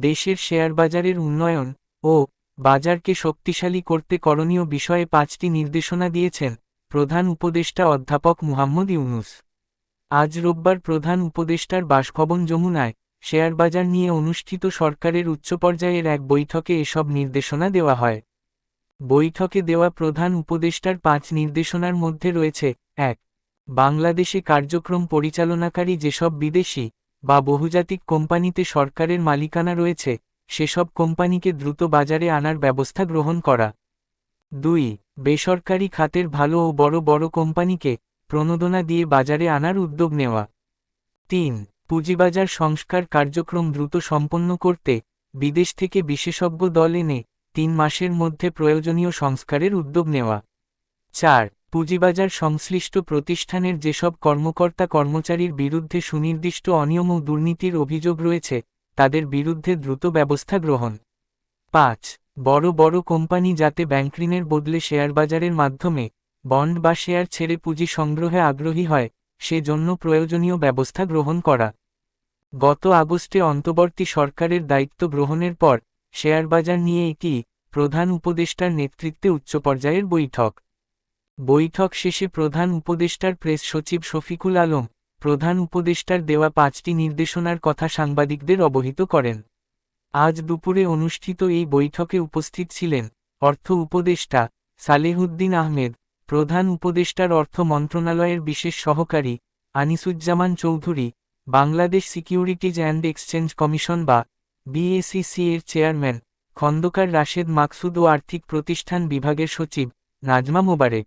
দেশের শেয়ার বাজারের উন্নয়ন ও বাজারকে শক্তিশালী করতে করণীয় বিষয়ে পাঁচটি নির্দেশনা দিয়েছেন প্রধান উপদেষ্টা অধ্যাপক মুহাম্মদ ইউনুস। আজ রোববার প্রধান উপদেষ্টার বাসভবন যমুনায় শেয়ার বাজার নিয়ে অনুষ্ঠিত সরকারের উচ্চ পর্যায়ের এক বৈঠকে এসব নির্দেশনা দেওয়া হয়। বৈঠকে দেওয়া প্রধান উপদেষ্টার পাঁচ নির্দেশনার মধ্যে রয়েছে, এক, বাংলাদেশে কার্যক্রম পরিচালনাকারী যেসব বিদেশি বা বহুজাতিক কোম্পানিতে সরকারের মালিকানা রয়েছে, সেসব কোম্পানিকে দ্রুত বাজারে আনার ব্যবস্থা গ্রহণ করা। দুই, বেসরকারি খাতের ভালো ও বড় বড় কোম্পানিকে প্রণোদনা দিয়ে বাজারে আনার উদ্যোগ নেওয়া। তিন, পুঁজিবাজার সংস্কার কার্যক্রম দ্রুত সম্পন্ন করতে বিদেশ থেকে বিশেষজ্ঞ দল এনে তিন মাসের মধ্যে প্রয়োজনীয় সংস্কারের উদ্যোগ নেওয়া। চার পুঁজিবাজার সংশ্লিষ্ট প্রতিষ্ঠানের যেসব কর্মকর্তা কর্মচারীর বিরুদ্ধে সুনির্দিষ্ট অনিয়ম ও দুর্নীতির অভিযোগ রয়েছে, তাদের বিরুদ্ধে দ্রুত ব্যবস্থা গ্রহণ। পাঁচ, বড় বড় কোম্পানি যাতে ব্যাংকঋণের বদলে শেয়ার বাজারের মাধ্যমে বন্ড বা শেয়ার ছেড়ে পুঁজি সংগ্রহে আগ্রহী হয়, সেজন্য প্রয়োজনীয় ব্যবস্থা গ্রহণ করা। গত আগস্টে অন্তর্বর্তী সরকারের দায়িত্ব গ্রহণের পর শেয়ার বাজার নিয়ে এটি প্রধান উপদেষ্টার নেতৃত্বে উচ্চ পর্যায়ের বৈঠক। বৈঠক শেষে প্রধান উপদেষ্টার প্রেস সচিব শফিকুল আলম, প্রধান উপদেষ্টার দেওয়া পাঁচটি নির্দেশনার কথা সাংবাদিকদের অবহিত করেন। আজ দুপুরে অনুষ্ঠিত এই বৈঠকে উপস্থিত ছিলেন অর্থ উপদেষ্টা সালেহুদ্দিন আহমেদ, প্রধান উপদেষ্টার অর্থ মন্ত্রণালয়ের বিশেষ সহকারী Anisuzzaman Chowdhury, Bangladesh securities and exchange commission বা বিএসিসি এর চেয়ারম্যান খন্দকার রাশেদ মাকসুদ ও আর্থিক প্রতিষ্ঠান বিভাগের সচিব নাজমা মোবারেক।